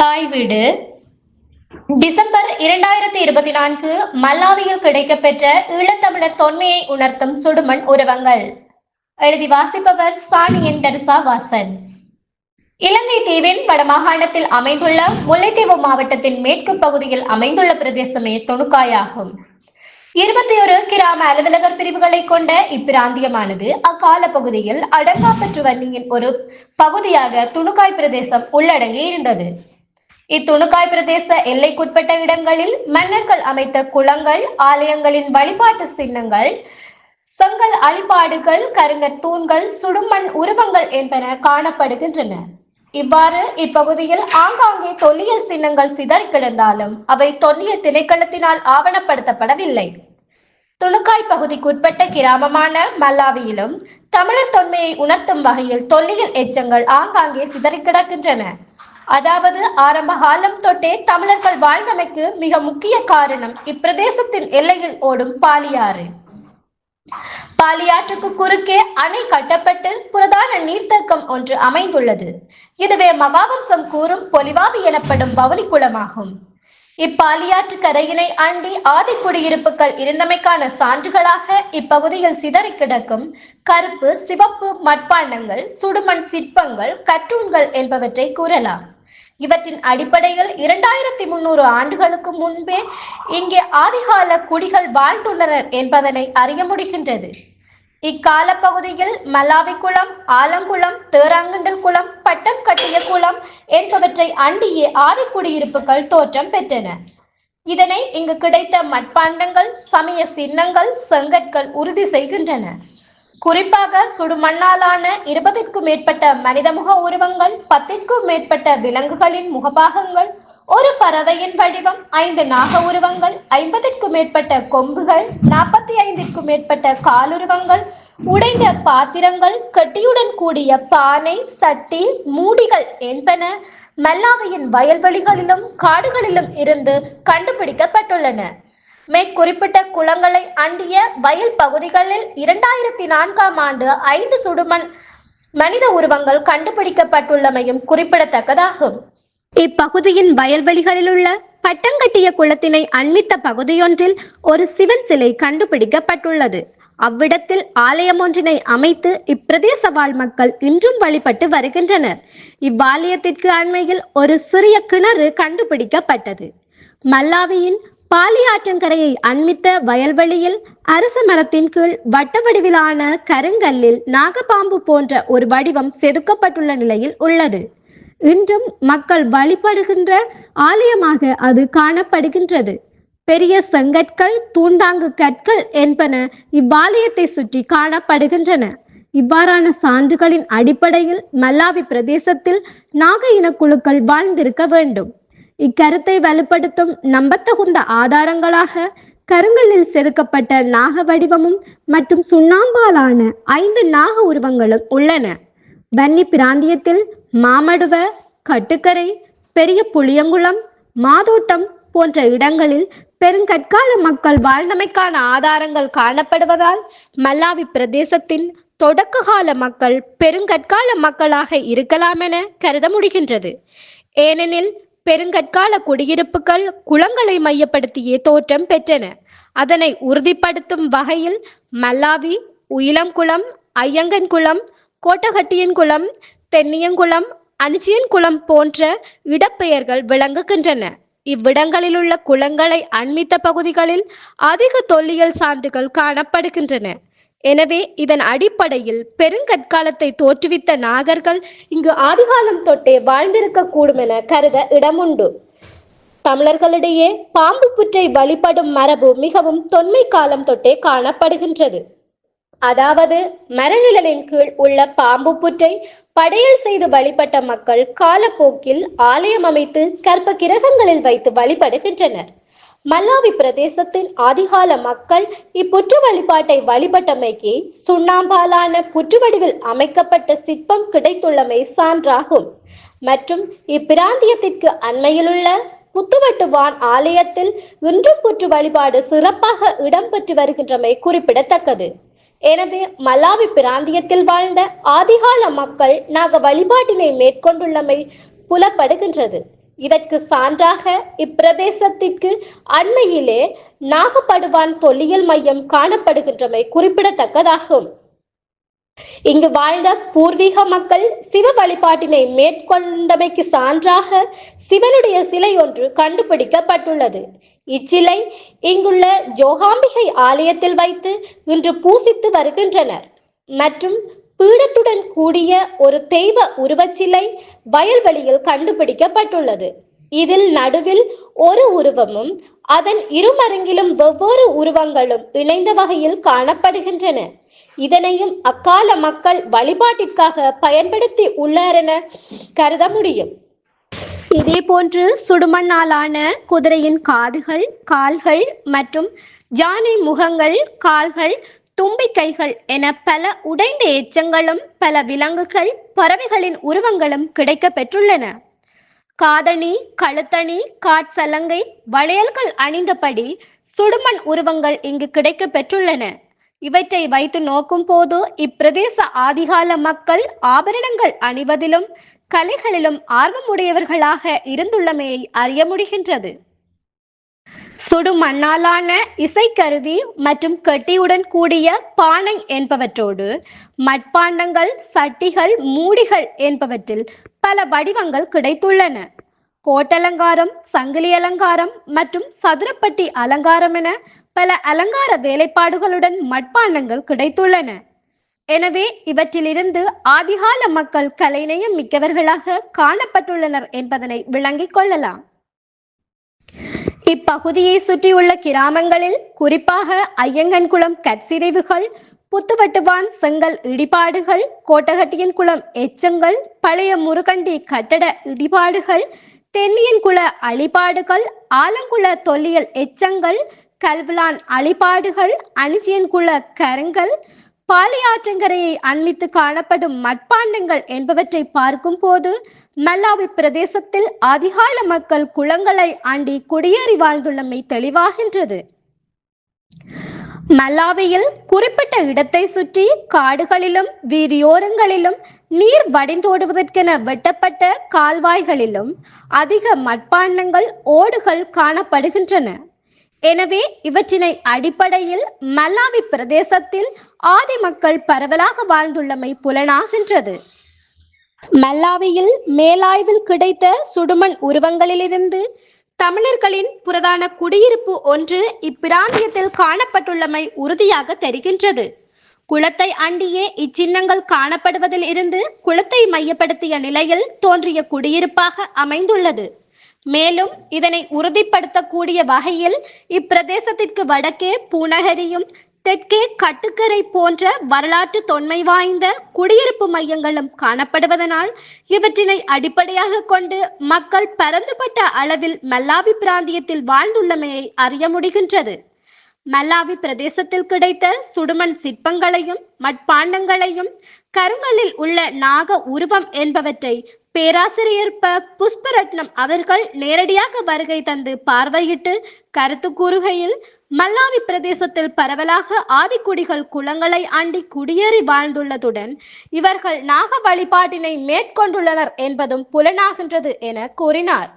தாய் வீடு. டிசம்பர் இரண்டாயிரத்தி இருபத்தி நான்கு மல்லாவியில் கிடைக்கப்பெற்ற ஈழத்தமிழர் தொன்மையை உணர்த்தும் சுடுமண் உருவங்கள். எழுதி வாசிப்பவர் சாணியன் தருசா வாசன். இலங்கை தீவின் வடமாகாணத்தில் அமைந்துள்ள முல்லைத்தீவு மாவட்டத்தின் மேற்கு பகுதியில் அமைந்துள்ள பிரதேசமே தொணுக்காயாகும். இருபத்தி ஒரு கிராம அலுவலகர் பிரிவுகளை கொண்ட இப்பிராந்தியமானது அக்கால பகுதியில் அடங்காப்பற்று வன்னியின் ஒரு பகுதியாக துணுக்காய் பிரதேசம் உள்ளடங்கி இருந்தது இத்துணுக்காய் பிரதேச எல்லைக்குட்பட்ட இடங்களில் மன்னர்கள் அமைத்த குளங்கள் ஆலயங்களின் வழிபாட்டு சின்னங்கள் செங்கல் அழிபாடுகள் கருங்கற் தூண்கள் சுடுமண் உருவங்கள் என்பன காணப்படுகின்றன. இவ்வாறு இப்பகுதியில் ஆங்காங்கே தொல்லியல் சின்னங்கள் சிதறி கிடந்தாலும் அவை தொல்லிய திணைக்களத்தினால் ஆவணப்படுத்தப்படவில்லை. துணுக்காய் பகுதிக்குட்பட்ட கிராமமான மல்லாவியிலும் தமிழர் தொன்மையை உணர்த்தும் வகையில் தொல்லியல் எச்சங்கள் ஆங்காங்கே சிதறி கிடக்கின்றன அதாவது ஆரம்ப காலம் தொட்டே தமிழர்கள் வாழ்ந்தமைக்கு மிக முக்கிய காரணம் இப்பிரதேசத்தின் எல்லையில் ஓடும் பாலியாறு. பாலியாற்றுக்கு குறுக்கே அணை கட்டப்பட்டு புரதான நீர்த்தேக்கம் ஒன்று அமைந்துள்ளது. இதுவே மகாவம்சம் கூறும் பொலிவாவி எனப்படும் பவனி குளமாகும். இப்பாலியாற்று கரையினை அண்டி ஆதி குடியிருப்புகள் இருந்தமைக்கான சான்றுகளாக இப்பகுதியில் சிதறி கிடக்கும் கருப்பு சிவப்பு மட்பாண்டங்கள் சுடுமண் சிற்பங்கள் கற்றூன்கள் என்பவற்றை கூறலாம். இவற்றின் அடிப்படையில் இரண்டாயிரத்தி முன்னூறு ஆண்டுகளுக்கு முன்பே இங்கே ஆதிகால குடிகள் வாழ்ந்துள்ளனர் என்பதனை அறிய முடிகின்றது. இக்கால பகுதியில் மல்லாவி குளம் ஆலங்குளம் தேராங்கண்டல் குளம் பட்டம் கட்டிய குளம் என்பவற்றை அண்டியே ஆதி குடியிருப்புகள் தோற்றம் பெற்றன. இதனை இங்கு கிடைத்த மட்பாண்டங்கள் சமய சின்னங்கள் செங்கற்கள் உறுதி செய்கின்றன. குறிப்பாக சுடுமண்ணாலான இருபதிற்கும் மேற்பட்ட மனித முக உருவங்கள் பத்திற்கும் மேற்பட்ட விலங்குகளின் முகபாகங்கள் ஒரு பறவையின் வடிவம் ஐந்து நாக உருவங்கள் ஐம்பதிற்கும் மேற்பட்ட கொம்புகள் நாற்பத்தி ஐந்திற்கும் மேற்பட்ட காலுருவங்கள் உடைந்த பாத்திரங்கள் கட்டியுடன் கூடிய பானை சட்டி மூடிகள் என்பன மல்லாவையின் வயல்வெளிகளிலும் காடுகளிலும் இருந்து கண்டுபிடிக்கப்பட்டுள்ளன. மேற்குறிப்பிட்ட குளங்களை அண்டிய வயல் பகுதிகளில் இரண்டாயிரத்தி நான்காம் ஆண்டு ஐந்து சுடுமண் மனித உருவங்கள் கண்டுபிடிக்கப்பட்டுள்ளமையும் குறிப்பிடத்தக்கதாகும். இப்பகுதியின் வயல்வெளிகளில் உள்ள பட்டங்கட்டிய குளத்தினை அண்மித்த பகுதியொன்றில் ஒரு சிவன் சிலை கண்டுபிடிக்கப்பட்டுள்ளது. அவ்விடத்தில் ஆலயம் ஒன்றினை அமைத்து இப்பிரதேச வாழ் மக்கள் இன்றும் வழிபட்டு வருகின்றனர். இவ்வாலயத்திற்கு அண்மையில் ஒரு சிறிய கிணறு கண்டுபிடிக்கப்பட்டது. மல்லாவியின் பாலியாற்றங்கரையை அண்மித்த வயல்வெளியில் அரச மரத்தின் கீழ் வட்ட வடிவிலான கருங்கல்லில் நாகப்பாம்பு போன்ற ஒரு வடிவம் செதுக்கப்பட்டுள்ள நிலையில் உள்ளது. இன்றும் மக்கள் வழிபடுகின்ற ஆலயமாக அது காணப்படுகின்றது. பெரிய செங்கற்கள் தூண்டாங்கு கற்கள் என்பன இவ்வாலயத்தை சுற்றி காணப்படுகின்றன. இவ்வாறான சான்றுகளின் அடிப்படையில் மல்லாவி பிரதேசத்தில் நாக இனக்குழுக்கள் வாழ்ந்திருக்க வேண்டும். இக்கருத்தை வலுப்படுத்தும் நம்பத்தகுந்த ஆதாரங்களாக கருங்கல்லில் செதுக்கப்பட்ட நாக வடிவமும் மற்றும் சுண்ணாம்பாலான ஐந்து நாக உருவங்களும் உள்ளன. வன்னி பிராந்தியத்தில் மாமடுவ கட்டுக்கரை பெரிய புளியங்குளம் மாதோட்டம் போன்ற இடங்களில் பெருங்கற்கால மக்கள் வாழ்ந்தமைக்கான ஆதாரங்கள் காணப்படுவதால் மல்லாவி பிரதேசத்தின் தொடக்க கால மக்கள் பெருங்கற்கால மக்களாக இருக்கலாம் என கருத முடிகின்றது. ஏனெனில் பெருங்கற்கால குடியிருப்புகள் குளங்களை மையப்படுத்தியே தோற்றம் பெற்றன. அதனை உறுதிப்படுத்தும் வகையில் மல்லாவி உயிலங்குளம் ஐயங்கன்குளம் கோட்டகட்டியன் குளம் தென்னியங்குளம் அனிச்சியன் குளம் போன்ற இடப்பெயர்கள் விளங்குகின்றன. இவ்விடங்களில் உள்ள குளங்களை அண்மித்த பகுதிகளில் அதிக தொல்லியல் சான்றுகள் காணப்படுகின்றன. எனவே இதன் அடிப்படையில் பெருங்கற்காலத்தை தோற்றுவித்த நாகர்கள் இங்கு ஆதிகாலம் தொட்டே வாழ்ந்திருக்க கூடும் என கருத இடமுண்டு. தமிழர்களிடையே பாம்பு புற்றை வழிபடும் மரபு மிகவும் தொன்மை காலம் தொட்டே காணப்படுகின்றது. அதாவது மரநிழலின் கீழ் உள்ள பாம்பு புற்றை படையல் செய்து வழிபட்ட மக்கள் காலப்போக்கில் ஆலயம் அமைத்து கற்ப கிரகங்களில் வைத்து வழிபடுகின்றனர். மல்லாவி பிரதேசத்தின் ஆதிகால மக்கள் இப்புற்று வழிபாட்டை வழிபட்டமைக்கு சுண்ணாம்பாலான புற்று வடிவில் அமைக்கப்பட்ட சிற்பம் கிடைத்துள்ளமை சான்றாகும். மற்றும் இப்பிராந்தியத்திற்கு அண்மையிலுள்ள புத்துவட்டுவான் ஆலயத்தில் இன்றும் புற்று வழிபாடு சிறப்பாக இடம்பெற்று வருகின்றமை குறிப்பிடத்தக்கது. எனவே மலாவி பிராந்தியத்தில் வாழ்ந்த ஆதிகால மக்கள் நாக வழிபாட்டினை மேற்கொண்டுள்ளமை புலப்படுகின்றது. இதற்கு சான்றாக இப்பிரதேசத்திற்கு அண்மையிலே நாகப்படுவான் தொல்லியல் மையம் காணப்படுகின்றமை குறிப்பிடத்தக்கதாகும். இங்கு வாழ்ந்த பூர்வீக மக்கள் சிவ வழிபாட்டினை மேற்கொண்டமைக்கு சான்றாக சிவனுடைய சிலை ஒன்று கண்டுபிடிக்கப்பட்டுள்ளது. இச்சிலை இங்குள்ள ஜோகாம்பிகை ஆலயத்தில் வைத்து இன்று பூசித்து வருகின்றனர். மற்றும் பீடத்துடன் கூடிய ஒரு தெய்வ உருவச்சிலை வயல்வெளியில் கண்டுபிடிக்கப்பட்டுள்ளது. இதில் நடுவில் ஒரு உருவமும் அதன் இருமருங்கிலும் வெவ்வேறு உருவங்களும் இணைந்த வகையில் காணப்படுகின்றன. இதனையும் அக்கால மக்கள் வழிபாட்டிற்காக பயன்படுத்தி உள்ளார் என கருத முடியும். இதே போன்று சுடுமண்ணாலான குதிரையின் காதுகள் கால்கள் மற்றும் ஜானை முகங்கள் கால்கள் தும்பிக்கைகள் என பல உடைந்த எச்சங்களும் பல விலங்குகள் பறவைகளின் உருவங்களும் கிடைக்க பெற்றுள்ளன. காதணி கழுத்தணி காட்சலங்கை வளையல்கள் அணிந்தபடி சுடுமண் உருவங்கள் இங்கு கிடைக்க பெற்றுள்ளன. இவற்றை வைத்து நோக்கும் போது இப்பிரதேச ஆதிகால மக்கள் ஆபரணங்கள் அணிவதிலும் கலைகளிலும் ஆர்வமுடையவர்களாக இருந்துள்ளமையை அறிய முடிகின்றது. சுடு மண்ணாலான இசைக்கருவி மற்றும் கட்டியுடன் கூடிய பானை என்பவற்றோடு மட்பாண்டங்கள் சட்டிகள் மூடிகள் என்பவற்றில் பல வடிவங்கள் கிடைத்துள்ளன. கோட்டலங்காரம் சங்கிலி அலங்காரம் மற்றும் சதுரப்பட்டி அலங்காரம் என பல அலங்கார வேலைப்பாடுகளுடன் மட்பாண்டங்கள் கிடைத்துள்ளன. எனவே இவற்றிலிருந்து ஆதிகால மக்கள் கலைநயம் மிக்கவர்களாக காணப்பட்டுள்ளனர் என்பதனை விளங்கிக் கொள்ளலாம். இப்பகுதியை சுற்றியுள்ள கிராமங்களில் குறிப்பாக ஐயங்கன்குளம் கற்சிதைவுகள் புத்துவட்டுவான் செங்கல் இடிபாடுகள் கோட்டகட்டியின் குளம் எச்சங்கள் பழைய முருகண்டி கட்டட இடிபாடுகள் தென்னியன் குள அழிபாடுகள் ஆலங்குள தொல்லியல் எச்சங்கள் கல்விலான் அழிபாடுகள் அணிஜியன் குள கருங்கல் பாலியாற்றங்கரையை அண்மித்து காணப்படும் மட்பாண்டங்கள் என்பவற்றை பார்க்கும் போது மல்லாவி பிரதேசத்தில் அதிகால மக்கள் குளங்களை ஆண்டி குடியேறி வாழ்ந்துள்ளமை தெளிவாகின்றது. மல்லாவியில் குறிப்பிட்ட இடத்தை சுற்றி காடுகளிலும் வீதியோரங்களிலும் நீர் வடிந்தோடுவதற்கென வெட்டப்பட்ட கால்வாய்களிலும் அதிக மட்பாண்டங்கள் ஓடுகள் காணப்படுகின்றன. எனவே இவற்றினை அடிப்படையில் மல்லாவி பிரதேசத்தில் ஆதி மக்கள் பரவலாக வாழ்ந்துள்ளமை புலனாகின்றது. மல்லாவியில் மேலாய்வில் கிடைத்த சுடுமண் உருவங்களிலிருந்து தமிழர்களின் புரதான குடியிருப்பு ஒன்று இப்பிராந்தியத்தில் காணப்பட்டுள்ளமை உறுதியாக தெரிகின்றது. குளத்தை அண்டியே இச்சின்னங்கள் காணப்படுவதில் இருந்து குளத்தை மையப்படுத்திய நிலையில் தோன்றிய குடியிருப்பாக அமைந்துள்ளது. மேலும் இதனை உறுதிப்படுத்தக்கூடிய வகையில் இப்பிரதேசத்திற்கு வடக்கே பூநகரியும் தெற்கே கட்டுக்கரை போன்ற வரலாற்று தொன்மை வாய்ந்த குடியிருப்பு மையங்களும் காணப்படுவதனால் இவற்றினை அடிப்படையாக கொண்டு மக்கள் பரந்துபட்ட அளவில் மல்லாவி பிராந்தியத்தில் வாழ்ந்துள்ளமையை அறிய முடிகின்றது. மல்லாவி பிரதேசத்தில் கிடைத்த சுடுமண் சிற்பங்களையும் மட்பாண்டங்களையும் கருங்கலில் உள்ள நாக உருவம் என்பவற்றை பேராசிரியர் ப புஷ்பரட்னம் அவர்கள் நேரடியாக வருகை தந்து பார்வையிட்டு கருத்து கூறுகையில் மல்லாவி பிரதேசத்தில் பரவலாக ஆதிக்குடிகள் குளங்களை ஆண்டி குடியேறி வாழ்ந்துள்ளதுடன் இவர்கள் நாக வழிபாட்டினை மேற்கொண்டுள்ளனர் என்பதும் புலனாகின்றது என கூறினார்.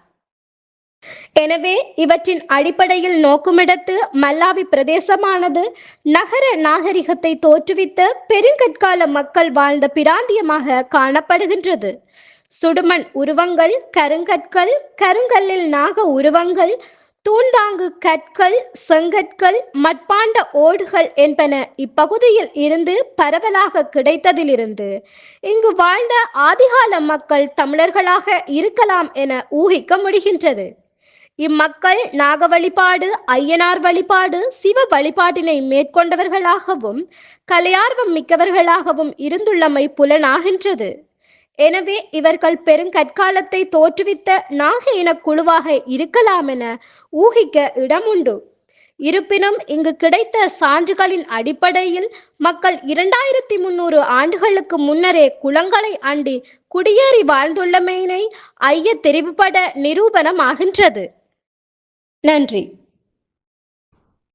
எனவே இவற்றின் அடிப்படையில் நோக்குமிடத்து மல்லாவி பிரதேசமானது நகர நாகரிகத்தை தோற்றுவித்த பெருங்கற்கால மக்கள் வாழ்ந்த பிராந்தியமாக காணப்படுகின்றது. சுடுமண் உருவங்கள் கருங்கற்கள் கருங்கல்லில் நாக உருவங்கள் தூண்டாங்கு கற்கள் செங்கற்கள் மட்பாண்ட ஓடுகள் என்பன இப்பகுதியில் இருந்து பரவலாக கிடைத்ததிலிருந்து இங்கு வாழ்ந்த ஆதிகால மக்கள் தமிழர்களாக இருக்கலாம் என ஊகிக்க முடிகின்றது. இம்மக்கள் நாக வழிபாடு ஐயனார் வழிபாடு சிவ வழிபாட்டினை மேற்கொண்டவர்களாகவும் கலையார்வம் மிக்கவர்களாகவும் இருந்துள்ளமை புலனாகின்றது. எனவே இவர்கள் பெருங்கற்காலத்தை தோற்றுவித்த நாக இன குழுவாக இருக்கலாம் என ஊகிக்க இடமுண்டு. இருப்பினும் இங்கு கிடைத்த சான்றுகளின் அடிப்படையில் மக்கள் இரண்டாயிரத்தி முன்னூறு ஆண்டுகளுக்கு முன்னரே குளங்களை அண்டி குடியேறி வாழ்ந்துள்ளமையினை ஐய தெரிவுபட நிரூபணமாகின்றது. நன்றி.